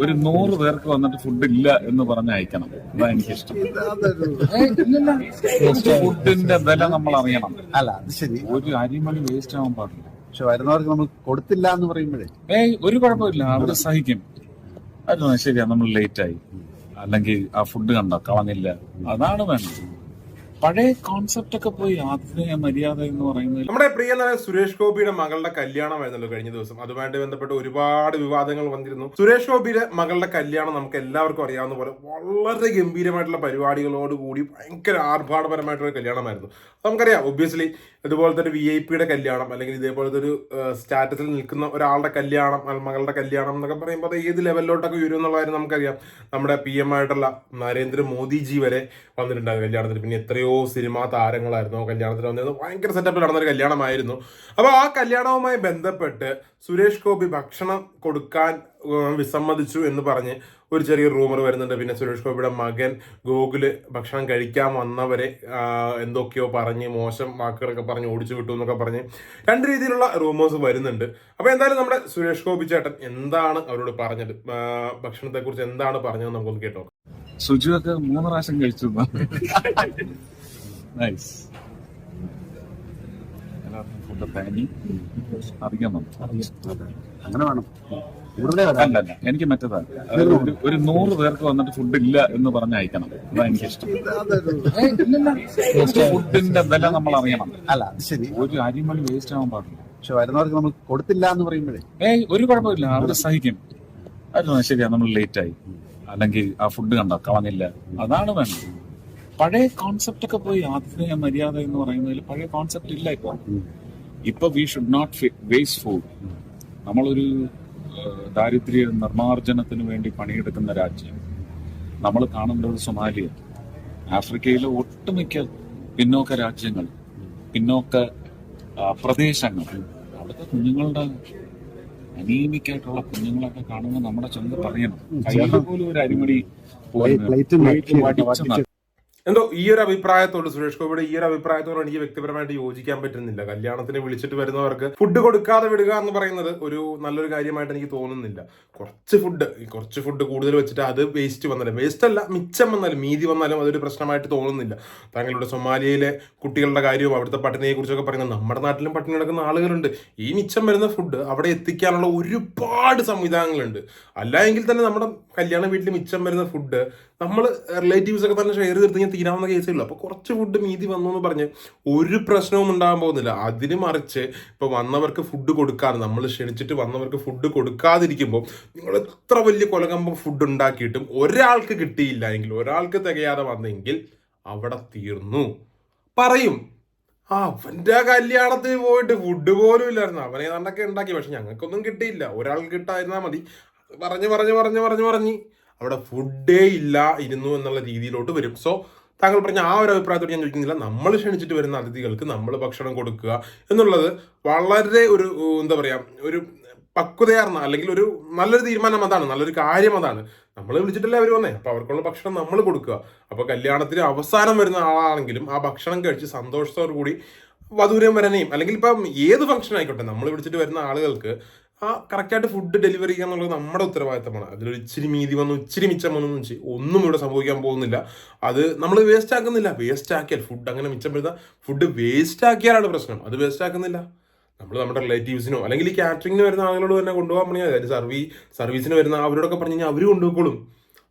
ഒരു നൂറ് പേർക്ക് വന്നിട്ട് ഫുഡ് ഇല്ല എന്ന് പറഞ്ഞ് അയക്കണം. അതാ എനിക്കിഷ്ടം. ഫുഡിന്റെ വില നമ്മൾ അറിയണം. അല്ല അത് ശരി. ഒരു അരിമണി വേസ്റ്റ് ആവാൻ പാടില്ല. പക്ഷെ വരുന്നവർക്ക് നമ്മൾ കൊടുത്തില്ല എന്ന് പറയുമ്പോഴേ. ഏയ് ഒരു കുഴപ്പമില്ല. അവർ സഹിക്കും. അത് ശരിയാ നമ്മൾ ലേറ്റ് ആയി. അല്ലെങ്കിൽ ആ ഫുഡ് കണ്ടോ കളഞ്ഞില്ല. അതാണ് വേണ്ടത്. പഴയ കോൺസെപ്റ്റ് ഒക്കെ പോയി ആതിഥേയ മര്യാദ എന്ന് പറയുന്നത് നമ്മുടെ പ്രിയ സുരേഷ് ഗോപിയുടെ മകളുടെ കല്യാണമായിരുന്നല്ലോ കഴിഞ്ഞ ദിവസം. അതുമായിട്ട് ബന്ധപ്പെട്ട് ഒരുപാട് വിവാദങ്ങൾ വന്നിരുന്നു. സുരേഷ് ഗോപിയുടെ മകളുടെ കല്യാണം നമുക്ക് എല്ലാവർക്കും അറിയാവുന്ന പോലെ വളരെ ഗംഭീരമായിട്ടുള്ള പരിപാടികളോട് കൂടി ഭയങ്കര ആർഭാടപരമായിട്ടുള്ള കല്യാണമായിരുന്നു. നമുക്കറിയാം ഒബ്വിയസ്ലി ഇതുപോലത്തെ ഒരു വി ഐ പിയുടെ കല്യാണം അല്ലെങ്കിൽ ഇതേപോലത്തെ ഒരു സ്റ്റാറ്റസിൽ നിൽക്കുന്ന ഒരാളുടെ കല്യാണം മകളുടെ കല്യാണം എന്നൊക്കെ പറയുമ്പോൾ അത് ഏത് ലെവലിലോട്ടൊക്കെ വരും എന്നുള്ള കാര്യം നമുക്കറിയാം. നമ്മുടെ പി എം ആയിട്ടുള്ള നരേന്ദ്രമോദിജി വരെ വന്നിട്ടുണ്ടായിരുന്നു കല്യാണത്തിന്. പിന്നെ എത്രയോ സിനിമാ താരങ്ങളായിരുന്നു കല്യാണത്തിന് വന്നിരുന്നത്. ഭയങ്കര സെറ്റപ്പിൽ നടന്നൊരു കല്യാണമായിരുന്നു. അപ്പോൾ ആ കല്യാണവുമായി ബന്ധപ്പെട്ട് സുരേഷ് ഗോപി ഭക്ഷണം കൊടുക്കാൻ വിസമ്മതിച്ചു എന്ന് പറഞ്ഞ് ഒരു ചെറിയ റൂമർ വരുന്നുണ്ട്. പിന്നെ സുരേഷ് ഗോപിയുടെ മകൻ ഗോകുൽ ഭക്ഷണം കഴിക്കാൻ വന്നവരെ എന്തൊക്കെയോ പറഞ്ഞ് മോശം വാക്കുകളൊക്കെ പറഞ്ഞ് ഓടിച്ചു വിട്ടു എന്നൊക്കെ പറഞ്ഞ് രണ്ട് രീതിയിലുള്ള റൂമേഴ്സ് വരുന്നുണ്ട്. അപ്പോൾ എന്തായാലും നമ്മുടെ സുരേഷ് ഗോപി ചേട്ടൻ എന്താണ് അവരോട് പറഞ്ഞത്? ഭക്ഷണത്തെക്കുറിച്ച് എന്താണ് പറഞ്ഞത് നമുക്കൊന്ന് കേട്ടോ സുജു ഒക്കെ മൂന്ന് പ്രാവശ്യം കഴിച്ചു. നൈസ് പാനി അറിയാൻ വന്നു അങ്ങനെ വേണം. എനിക്ക് മറ്റേതാണ്. ഒരു- നൂറ് പേർക്ക് വന്നിട്ട് ഫുഡ് ഇല്ല എന്ന് പറഞ്ഞ് അയക്കണം. അതാ എനിക്കിഷ്ടം ഫുഡിന്റെ വില നമ്മൾ അറിയണം. അല്ല ശരി. ഒരു അരിമണി വേസ്റ്റ് ആവാൻ പാടില്ല. പക്ഷെ വരുന്നവർക്ക് നമ്മൾ കൊടുത്തില്ല എന്ന് പറയുമ്പോഴേ. ഏയ് ഒരു കുഴപ്പമില്ല. അവർ സഹിക്കും. അത് ശരിയാ നമ്മൾ ലേറ്റ് ആയി. അല്ലെങ്കിൽ ആ ഫുഡ് കണ്ടോ കളഞ്ഞില്ല. അതാണ് വേണ്ടത്. പഴയ കോൺസെപ്റ്റ് ഒക്കെ പോയി ആതിഥേയ മര്യാദ എന്ന് പറയുന്നതിൽ പഴയ കോൺസെപ്റ്റ് ഇല്ല ഇപ്പൊ. ഇപ്പൊ we should not waste food നമ്മളൊരു ദാരിദ്ര്യ നിർമ്മാർജനത്തിന് വേണ്ടി പണിയെടുക്കുന്ന രാജ്യം. നമ്മൾ കാണുന്നത് സൊമാലിയ. ആഫ്രിക്കയിലെ ഒട്ടുമിക്ക പിന്നോക്ക രാജ്യങ്ങൾ പിന്നോക്ക പ്രദേശങ്ങൾ അവിടുത്തെ കുഞ്ഞുങ്ങളുടെ അനീമിക്കായിട്ടുള്ള കുഞ്ഞുങ്ങളൊക്കെ കാണുമ്പോൾ നമ്മുടെ ചെന്ന് പറയണം. കയ്യിൽ പോലും ഒരു അരിമണി പോലും എന്തോ ഈ ഒരു അഭിപ്രായത്തോട് സുരേഷ് ഗോപിയുടെ ഈ ഒരു അഭിപ്രായത്തോട് എനിക്ക് വ്യക്തിപരമായിട്ട് യോജിക്കാൻ പറ്റുന്നില്ല. കല്യാണത്തിന് വിളിച്ചിട്ട് വരുന്നവർക്ക് ഫുഡ് കൊടുക്കാതെ വിടുക എന്ന് പറയുന്നത് ഒരു നല്ലൊരു കാര്യമായിട്ട് എനിക്ക് തോന്നുന്നില്ല. കുറച്ച് ഫുഡ് കുറച്ച് ഫുഡ് കൂടുതൽ വെച്ചിട്ട് അത് വേസ്റ്റ് വന്നാലും വേസ്റ്റ് അല്ല മിച്ചം വന്നാലും മീതി വന്നാലും അതൊരു പ്രശ്നമായിട്ട് തോന്നുന്നില്ല. താങ്കളുടെ സൊമാലിയയിലെ കുട്ടികളുടെ കാര്യവും അവിടുത്തെ പട്ടിണിയെ കുറിച്ചൊക്കെ പറയുന്നത് നമ്മുടെ നാട്ടിലും പട്ടിണി കിടക്കുന്ന ആളുകളുണ്ട്. ഈ മിച്ചം വരുന്ന ഫുഡ് അവിടെ എത്തിക്കാനുള്ള ഒരുപാട് സംവിധാനങ്ങളുണ്ട്. അല്ല എങ്കിൽ തന്നെ നമ്മുടെ കല്യാണ വീട്ടിൽ മിച്ചം വരുന്ന ഫുഡ് നമ്മൾ റിലേറ്റീവ്സ് ഒക്കെ തന്നെ ഷെയർ ചെയ്ത് തീരാവുന്ന കേസേ ഉള്ളൂ അപ്പോൾ കുറച്ച് ഫുഡ് മീതി വന്നു എന്ന് പറഞ്ഞ് ഒരു പ്രശ്നവും ഉണ്ടാകാൻ പോകുന്നില്ല. അതിന് മറിച്ച് ഇപ്പോൾ വന്നവർക്ക് ഫുഡ് കൊടുക്കാതെ നമ്മൾ ക്ഷണിച്ചിട്ട് വന്നവർക്ക് ഫുഡ് കൊടുക്കാതിരിക്കുമ്പോൾ നിങ്ങൾ എത്ര വലിയ കൊലകമ്പം ഫുഡ് ഉണ്ടാക്കിയിട്ടും ഒരാൾക്ക് കിട്ടിയില്ല എങ്കിൽ ഒരാൾക്ക് തികയാതെ വന്നെങ്കിൽ അവിടെ തീർന്നു. പറയും ആ അവന്റെ കല്യാണത്തിന് പോയിട്ട് ഫുഡ് പോലും ഇല്ലായിരുന്നു. അവനെ നന്നൊക്കെ ഉണ്ടാക്കി. പക്ഷെ ഞങ്ങൾക്കൊന്നും കിട്ടിയില്ല. ഒരാൾക്ക് കിട്ടായിരുന്നാൽ മതി. പറഞ്ഞ് പറഞ്ഞ് പറഞ്ഞ് പറഞ്ഞ് പറഞ്ഞ് അവിടെ ഫുഡേ ഇല്ല ഇരുന്നു എന്നുള്ള രീതിയിലോട്ട് വരും. സോ താങ്കൾ പറഞ്ഞ ആ ഒരു അഭിപ്രായത്തോട് ഞാൻ ചോദിക്കുന്നില്ല. നമ്മൾ ക്ഷണിച്ചിട്ട് വരുന്ന അതിഥികൾക്ക് നമ്മൾ ഭക്ഷണം കൊടുക്കുക എന്നുള്ളത് വളരെ ഒരു എന്താ പറയുക ഒരു പക്വതയാർന്ന അല്ലെങ്കിൽ ഒരു നല്ലൊരു തീരുമാനം അതാണ് നല്ലൊരു കാര്യം അതാണ്. നമ്മൾ വിളിച്ചിട്ടല്ലേ അവർ വന്നേ. അപ്പൊ അവർക്കുള്ള ഭക്ഷണം നമ്മൾ കൊടുക്കുക. അപ്പോൾ കല്യാണത്തിന് അവസാനം വരുന്ന ആളാണെങ്കിലും ആ ഭക്ഷണം കഴിച്ച് സന്തോഷത്തോടു കൂടി വധൂരം വരനെയും അല്ലെങ്കിൽ ഇപ്പം ഏത് ഫംഗ്ഷൻ ആയിക്കോട്ടെ നമ്മൾ വിളിച്ചിട്ട് വരുന്ന ആളുകൾക്ക് ആ കറക്റ്റായിട്ട് ഫുഡ് ഡെലിവറി ചെയ്യുക എന്നുള്ളത് നമ്മുടെ ഉത്തരവാദിത്തമാണ്. അതിലൊരു ഇച്ചിരി മീതി വന്നു ഇച്ചിരി മിച്ചം വന്നു വെച്ച് ഒന്നും ഇവിടെ സംഭവിക്കാൻ പോകുന്നില്ല. അത് നമ്മൾ വേസ്റ്റ് ആക്കുന്നില്ല. വേസ്റ്റ് ആക്കിയാൽ ഫുഡ് അങ്ങനെ മിച്ചം വരുന്ന ഫുഡ് വേസ്റ്റ് ആക്കിയാലാണ് പ്രശ്നം. അത് വേസ്റ്റ് ആക്കുന്നില്ല. നമ്മൾ നമ്മുടെ റിലേറ്റീവ്സിനോ അല്ലെങ്കിൽ ഈ കാറ്ററിങ്ങിന് വരുന്ന ആളുകളോട് തന്നെ കൊണ്ടുപോകാൻ പറഞ്ഞാൽ അതായത് സർവീ സർവീസിന് വരുന്ന അവരോടൊക്കെ പറഞ്ഞു കഴിഞ്ഞാൽ അവർ കൊണ്ടുപോയിക്കോളും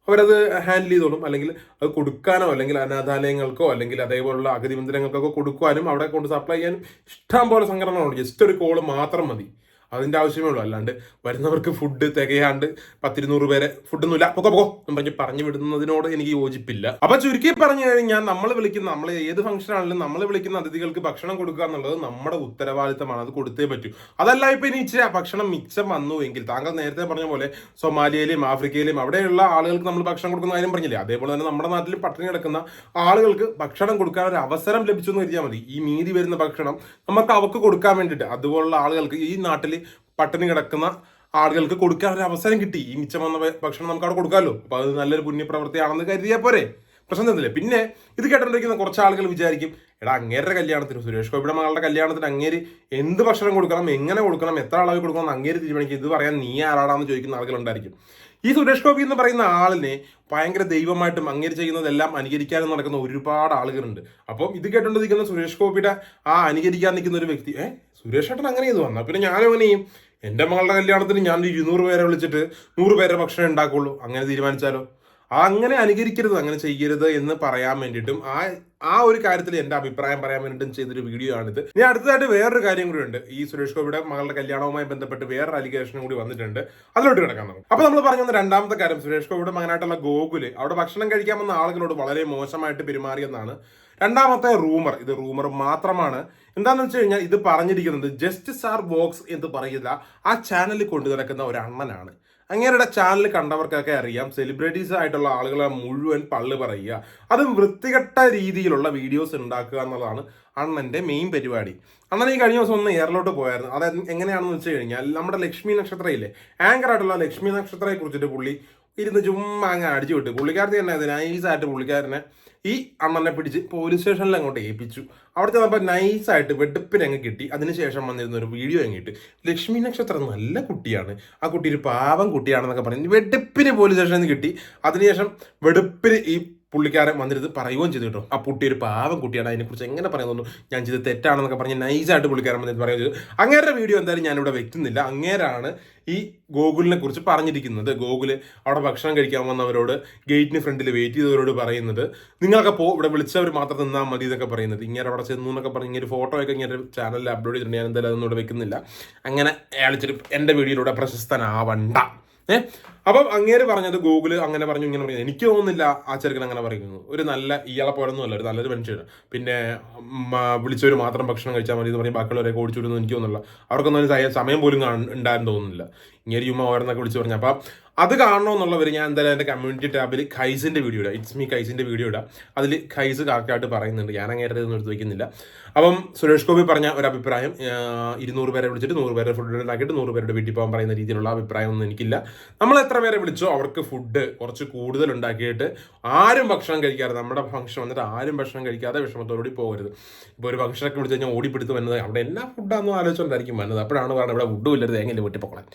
അവരത് ഹാൻഡിൽ ചെയ്തോളും. അല്ലെങ്കിൽ അത് കൊടുക്കാനോ അല്ലെങ്കിൽ അനാഥാലയങ്ങൾക്കോ അല്ലെങ്കിൽ അതേപോലുള്ള അഗതി മന്ദിരങ്ങൾക്കൊക്കെ കൊടുക്കാനും അവിടെ കൊണ്ട് സപ്ലൈ ചെയ്യാനും ഇഷ്ടം പോലെ സംഘടനകളുണ്ട്. ജസ്റ്റ് ഒരു കോൾ മാത്രം മതി. അതിന്റെ ആവശ്യമേ ഉള്ളൂ. അല്ലാണ്ട് വരുന്നവർക്ക് ഫുഡ് തികയാണ്ട് പത്തിരുന്നൂറ് പേരെ ഫുഡൊന്നുമില്ല പൊക്കോ പൊക്കോ. എന്ന് പറഞ്ഞ് പറഞ്ഞു വിടുന്നതിനോട് എനിക്ക് യോജിപ്പില്ല. അപ്പൊ ചുരുക്കി പറഞ്ഞു കഴിഞ്ഞാൽ നമ്മൾ വിളിക്കുന്ന നമ്മൾ ഏത് ഫംഗ്ഷൻ ആണെങ്കിലും നമ്മൾ വിളിക്കുന്ന അതിഥികൾക്ക് ഭക്ഷണം കൊടുക്കുക എന്നുള്ളത് നമ്മുടെ ഉത്തരവാദിത്തമാണ്. അത് കൊടുത്തേ പറ്റൂ. അതല്ല ഇപ്പൊ ഇനി ഇച്ചിരി ഭക്ഷണം മിച്ചം വന്നു എങ്കിൽ താങ്കൾ നേരത്തെ പറഞ്ഞ പോലെ സൊമാലിയയിലെയും ആഫ്രിക്കയിലും അവിടെയുള്ള ആളുകൾക്ക് നമ്മൾ ഭക്ഷണം കൊടുക്കുന്ന കാര്യം പറഞ്ഞില്ലേ? അതേപോലെ തന്നെ നമ്മുടെ നാട്ടിൽ പട്ടിണി കിടക്കുന്ന ആളുകൾക്ക് ഭക്ഷണം കൊടുക്കാൻ ഒരു അവസരം ലഭിച്ചു എന്ന് കരുതിയാൽ മതി. ഈ മീതി വരുന്ന ഭക്ഷണം നമുക്ക് അവക്ക് കൊടുക്കാൻ വേണ്ടിയിട്ട്. അതുപോലുള്ള ആളുകൾക്ക് ഈ നാട്ടിൽ പട്ടിണി കിടക്കുന്ന ആളുകൾക്ക് കൊടുക്കാൻ ഒരു അവസരം കിട്ടി. ഈ മിച്ചം വന്ന ഭക്ഷണം നമുക്ക് അവിടെ കൊടുക്കാമല്ലോ. അപ്പൊ അത് നല്ലൊരു പുണ്യപ്രവൃത്തിയാണെന്ന് കരുതിയാൽ പോരെ. പ്രശ്നം തന്നില്ലേ പിന്നെ ഇത് കേട്ടോണ്ടിരിക്കുന്ന കുറച്ച് ആളുകൾ വിചാരിക്കും എടാ അങ്ങേരുടെ കല്യാണത്തിന് സുരേഷ് ഗോപിയുടെ മകളുടെ കല്യാണത്തിന് അങ്ങേര് എന്ത് ഭക്ഷണം കൊടുക്കണം എങ്ങനെ കൊടുക്കണം എത്ര അളവ് കൊടുക്കണം അങ്ങേര് തീരുമാനിക്കും. ഇത് പറയാൻ നീ ആരാടാന്ന് ചോദിക്കുന്ന ആളുകളുണ്ടായിരിക്കും. ഈ സുരേഷ് ഗോപി എന്ന് പറയുന്ന ആളിനെ ഭയങ്കര ദൈവമായിട്ടും അങ്ങേര് ചെയ്യുന്നതെല്ലാം അനുകരിക്കാനും നടക്കുന്ന ഒരുപാട് ആളുകളുണ്ട്. അപ്പം ഇത് കേട്ടോണ്ടിരിക്കുന്ന സുരേഷ് ഗോപിയുടെ ആ അനുകരിക്കാൻ നിൽക്കുന്ന ഒരു വ്യക്തി ഏഹ് സുരേഷ് ഏട്ടൻ അങ്ങനെ ചെയ്തു വന്നാൽ പിന്നെ ഞാനും അങ്ങനെ എന്റെ മകളുടെ കല്യാണത്തിന് ഞാൻ ഇരുന്നൂറ് പേരെ വിളിച്ചിട്ട് നൂറ് പേരെ ഭക്ഷണം ഉണ്ടാക്കുള്ളൂ. അങ്ങനെ തീരുമാനിച്ചാലോ? അങ്ങനെ അനുകരിക്കരുത് അങ്ങനെ ചെയ്യരുത് എന്ന് പറയാൻ വേണ്ടിയിട്ടും ആ ആ ഒരു കാര്യത്തിൽ എന്റെ അഭിപ്രായം പറയാൻ വേണ്ടിയിട്ടും ചെയ്തൊരു വീഡിയോ ആണിത്. ഇനി അടുത്തതായിട്ട് വേറൊരു കാര്യം കൂടി ഉണ്ട് ഈ സുരേഷ് ഗോപിയുടെ മകളുടെ കല്യാണവുമായി ബന്ധപ്പെട്ട് വേറൊരു അലിഗേഷനും കൂടി വന്നിട്ടുണ്ട്. അതിലോട്ട് കിടക്കാൻ നമുക്ക്. അപ്പൊ നമ്മൾ പറഞ്ഞു വന്ന രണ്ടാമത്തെ കാര്യം സുരേഷ് ഗോപിയുടെ മകനായിട്ടുള്ള ഗോകുൽ അവിടെ ഭക്ഷണം കഴിക്കാൻ വന്ന ആളുകളോട് വളരെ മോശമായിട്ട് പെരുമാറിയെന്നാണ് രണ്ടാമത്തെ റൂമർ ഇത് റൂമർ മാത്രമാണ്. എന്താണെന്ന് വെച്ച് കഴിഞ്ഞാൽ ഇത് പറഞ്ഞിരിക്കുന്നത് ജസ്റ്റ് സാർ വോക്സ് എന്ന് പറയുന്ന ആ ചാനലിൽ കൊണ്ടു നടക്കുന്ന ഒരു അണ്ണനാണ്. അങ്ങേരുടെ ചാനൽ കണ്ടവർക്കൊക്കെ അറിയാം സെലിബ്രിറ്റീസ് ആയിട്ടുള്ള ആളുകളെ മുഴുവൻ പള്ളു പറയുക അതും വൃത്തികെട്ട രീതിയിലുള്ള വീഡിയോസ് ഉണ്ടാക്കുക എന്നുള്ളതാണ് അണ്ണന്റെ മെയിൻ പരിപാടി. അണ്ണൻ ഈ കഴിഞ്ഞ ദിവസം ഒന്ന് എയറിലോട്ട് പോയായിരുന്നു. അത് എങ്ങനെയാണെന്ന് വെച്ച് കഴിഞ്ഞാൽ നമ്മുടെ ലക്ഷ്മി നക്ഷത്രയില്ലേ ആങ്കർ ആയിട്ടുള്ള ലക്ഷ്മി നക്ഷത്രയെ കുറിച്ചിട്ട് പുള്ളി ഇരുന്ന് ചുമ്മാ അങ്ങ് അടിച്ചു വിട്ടു. പുള്ളിക്കാരത്തി തന്നെ അത് നൈസായിട്ട് പുള്ളിക്കാരനെ ഈ അണ്ണനെ പിടിച്ച് പോലീസ് സ്റ്റേഷനിൽ അങ്ങോട്ട് ഏൽപ്പിച്ചു. അവിടെ ചെന്നപ്പോൾ നൈസായിട്ട് വെടുപ്പിന് അങ്ങ് കിട്ടി. അതിനുശേഷം വന്നിരുന്ന ഒരു വീഡിയോ അങ്ങിട്ട് ലക്ഷ്മി നക്ഷത്രം നല്ല കുട്ടിയാണ്. ആ കുട്ടി ഒരു പാവം കുട്ടിയാണെന്നൊക്കെ പറഞ്ഞു വെടുപ്പിന് പോലീസ് സ്റ്റേഷനിൽ നിന്ന് കിട്ടി. അതിനുശേഷം വെടുപ്പിന് ഈ പുള്ളിക്കാരൻ വന്നിരുത് പറയുകയും ചെയ്തു കേട്ടോ. ആ കുട്ടി ഒരു പാവം കുട്ടിയാണ് അതിനെക്കുറിച്ച് എങ്ങനെ പറയുന്നു ഞാൻ ചെയ്ത് തെറ്റാണെന്നൊക്കെ പറഞ്ഞ് നൈസായിട്ട് പുള്ളിക്കാരൻ വന്നിട്ട് പറയുകയും ചെയ്തു. അങ്ങേരുടെ വീഡിയോ എന്തായാലും ഞാനിവിടെ വെക്കുന്നില്ല. അങ്ങേരാണ് ഈ ഗോകുലിനെ കുറിച്ച് പറഞ്ഞിരിക്കുന്നത്. ഗോകുൽ അവിടെ ഭക്ഷണം കഴിക്കാൻ വന്നവരോട് ഗേറ്റിന് ഫ്രണ്ടിൽ വെയിറ്റ് ചെയ്തവരോട് പറയുന്നത് നിങ്ങളൊക്കെ പോ ഇവിടെ വിളിച്ചവർ മാത്രം നിന്നാൽ മതി എന്നൊക്കെ പറയുന്നത്. ഇങ്ങനെ അവിടെ ചെന്നു എന്നൊക്കെ പറഞ്ഞ് ഇങ്ങനെ ഫോട്ടോ ഒക്കെ ഇങ്ങനെ ചാനലിൽ അപ്ലോഡ് ചെയ്തിട്ടുണ്ട്. ഞാൻ എന്തായാലും അതൊന്നും ഇവിടെ വെക്കുന്നില്ല. അങ്ങനെ അയാളിച്ചിട്ട് എന്റെ വീഡിയോയിലൂടെ പ്രശസ്തനാവണ്ട. ഏഹ് അപ്പം അങ്ങേര് പറഞ്ഞത് ഗൂഗിൾ അങ്ങനെ പറഞ്ഞു ഇങ്ങനെ പറഞ്ഞു. എനിക്ക് തോന്നുന്നില്ല ആ ചെറുക്കൻ അങ്ങനെ പറയുന്നു. ഒരു നല്ല ഇയാളെ പോലൊന്നും അല്ല ഒരു നല്ലൊരു മനുഷ്യനാണ്. പിന്നെ വിളിച്ചവർ മാത്രം ഭക്ഷണം കഴിച്ചാൽ മതി എന്ന് പറയും ബാക്കിയുള്ളവരെ ഓടിച്ചു വിടുന്നു എനിക്ക് തോന്നുന്നില്ല. അവർക്കൊന്നും ഒരു സമയം പോലും ഉണ്ടായെന്ന് തോന്നുന്നില്ല. ഇങ്ങനെ ചുമ്മാ ഓരോന്നൊക്കെ വിളിച്ചു പറഞ്ഞു. അപ്പം അത് കാണണമെന്നുള്ളവർ ഞാൻ എന്തായാലും എന്റെ കമ്മ്യൂണിറ്റി ടാബിൽ ഖൈസിന്റെ വീഡിയോ ഇടാം. ഇറ്റ്സ് മീ ഖൈസിന്റെ വീഡിയോ ഇടാം. അതിൽ ഖൈസ് കറക്റ്റായിട്ട് പറയുന്നുണ്ട്. ഞാൻ അങ്ങനെ ഒന്നും എടുത്ത് വയ്ക്കുന്നില്ല അപ്പം സുരേഷ് ഗോപി പറഞ്ഞ ഒരു അഭിപ്രായം ഇരുന്നൂറ് പേരെ വിളിച്ചിട്ട് നൂറ് പേരെ ഫുഡ് ഉണ്ടാക്കിയിട്ട് നൂറ് പേരുടെ വീട്ടിൽ പോകാൻ പറയുന്ന രീതിയിലുള്ള അഭിപ്രായം ഒന്നും എനിക്കില്ല. നമ്മൾ എത്ര പേരെ വിളിച്ചോ അവർക്ക് ഫുഡ് കുറച്ച് കൂടുതൽ ഉണ്ടാക്കിയിട്ട് ആരും ഭക്ഷണം കഴിക്കാതെ നമ്മുടെ ഫംഗ്ഷൻ വന്നിട്ട് ആരും ഭക്ഷണം കഴിക്കാതെ വിഷമത്തോടുകൂടി പോകരുത്. ഇപ്പോൾ ഒരു ഫംഗ്ഷനൊക്കെ വിളിച്ച് കഴിഞ്ഞാൽ ഓടിപ്പിടുത്ത് വന്നത് അവിടെ എല്ലാ ഫുഡാണെന്നും ആലോചിച്ചുകൊണ്ടായിരിക്കും വന്നത്. അപ്പോഴാണ് പറഞ്ഞത് ഇവിടെ ഫുഡും ഇല്ലത് തേങ്ങയില്ല വീട്ടിൽ പോകണം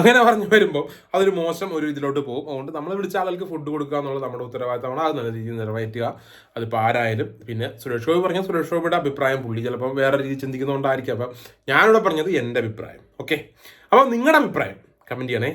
അങ്ങനെ പറഞ്ഞു വരുമ്പോൾ അതൊരു മോശം ഒരു ഇതിലോട്ട് പോകും. അതുകൊണ്ട് നമ്മൾ വിളിച്ച ആളുകൾക്ക് ഫുഡ് കൊടുക്കുക എന്നുള്ളത് നമ്മുടെ ഉത്തരവാദിത്തമാണ്. അത് നല്ല രീതിയിൽ നിറവേറ്റുക. അതിപ്പോൾ ആരായാലും. പിന്നെ സുരേഷ് ഗോപി പറഞ്ഞ സുരേഷ് ഗോപിയുടെ അഭിപ്രായം പുള്ളി ചിലപ്പോൾ വേറെ രീതി ചിന്തിക്കുന്നതുകൊണ്ടായിരിക്കും അപ്പം ഞാനിവിടെ പറഞ്ഞത് എന്റെ അഭിപ്രായം. ഓക്കെ അപ്പോൾ നിങ്ങളുടെ അഭിപ്രായം കമന്റ് ചെയ്യണേ.